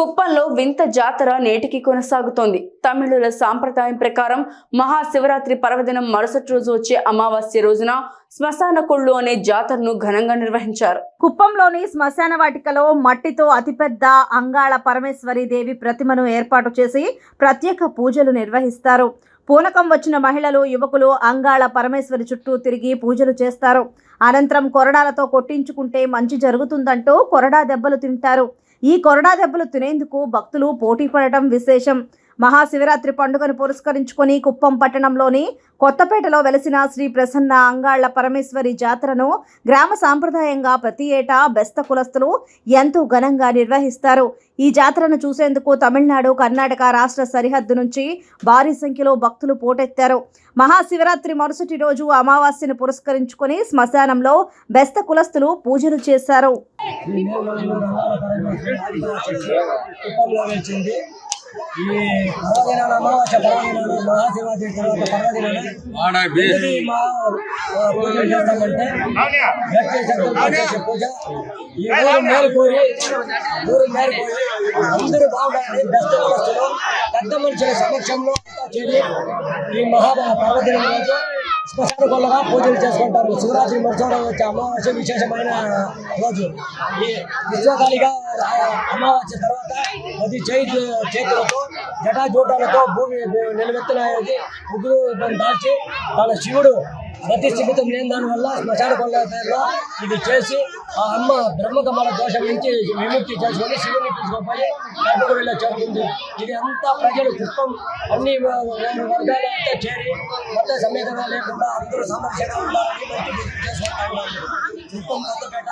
కుప్పంలో వింత జాతర నేటికి కొనసాగుతోంది. తమిళుల సాంప్రదాయం ప్రకారం మహాశివరాత్రి పర్వదినం మరుసటి రోజు వచ్చే అమావాస్య రోజున శ్మశాన కొళ్ళు అనే జాతరను ఘనంగా నిర్వహించారు. కుప్పంలోని శ్మశాన వాటికలో మట్టితో అతిపెద్ద అంగాళ పరమేశ్వరి దేవి ప్రతిమను ఏర్పాటు చేసి ప్రత్యేక పూజలు నిర్వహిస్తారు. పూనకం వచ్చిన మహిళలు యువకులు అంగాళ పరమేశ్వరి చుట్టూ తిరిగి పూజలు చేస్తారు. అనంతరం కొరడాలతో కొట్టించుకుంటే మంచి జరుగుతుందంటూ కొరడా దెబ్బలు తింటారు. ఈ కొరడా దెబ్బలు తినేందుకు భక్తులు పోటీ పడటం విశేషం. మహాశివరాత్రి పండుగను పురస్కరించుకొని కుప్పం పట్టణంలోని కొత్తపేటలో వెలసిన శ్రీ ప్రసన్న అంగాళ్ళ పరమేశ్వరి జాతరను గ్రామ సాంప్రదాయంగా ప్రతి ఏటా బెస్త కులస్తులు ఎంతో ఘనంగా నిర్వహిస్తారు. ఈ జాతరను చూసేందుకు తమిళనాడు కర్ణాటక రాష్ట్ర సరిహద్దు నుంచి భారీ సంఖ్యలో భక్తులు పోటెత్తారు. మహాశివరాత్రి మరుసటి రోజు అమావాస్యను పురస్కరించుకొని శ్మశానంలో బెస్త కులస్తులు పూజలు చేశారు. ఈ నెలలో రంగాల కుప్పంలో వెలిచింది ఈ పర్వదినాన అమావాస్య పర్వదినాన మహాశివరాత్రి తర్వాత పర్వదినాన ఇది మా ఆ, చేస్తామంటే వ్యక్తి పూజ ఈ ఊరు మేలు కోరి ఊరు మేలు కోరి అందరూ బాగుండాలని బెస్ట్ వస్తువులు పెద్ద మనుషుల సమక్షంలో చేరి ఈ మహా పర్వదినం రోజు శ్మశాన పూజలు చేసుకుంటారు. శివరాత్రి మరుసటి వచ్చే అమావాస్య విశేషమైన రోజు. ఈ విశ్వకాళిగా అమావాస్య తర్వాత అది చేతి చేతులతో జటాజూటాలతో భూమి నిలబెత్తినది ముగ్గురు దాల్చి తన శివుడు ప్రతి లేని దానివల్ల శ్మశాన కొల్ల ఇది చేసి ఆ అమ్మ బ్రహ్మకమల దోషం నుంచి విముక్తి చేసుకొని శివుని తీసుకుపోయి కట్టుకుడిలో చేరుతుంది ఇది అంతా ప్రజలు కుప్పం అన్ని రెండు వర్గాలు అంతా చేరి మొత్తం సమీకరణ లేకుండా అందరూ సమస్యగా ఉండాలని మంచి చేసుకుంటా ఉన్నారు కొత్తపేట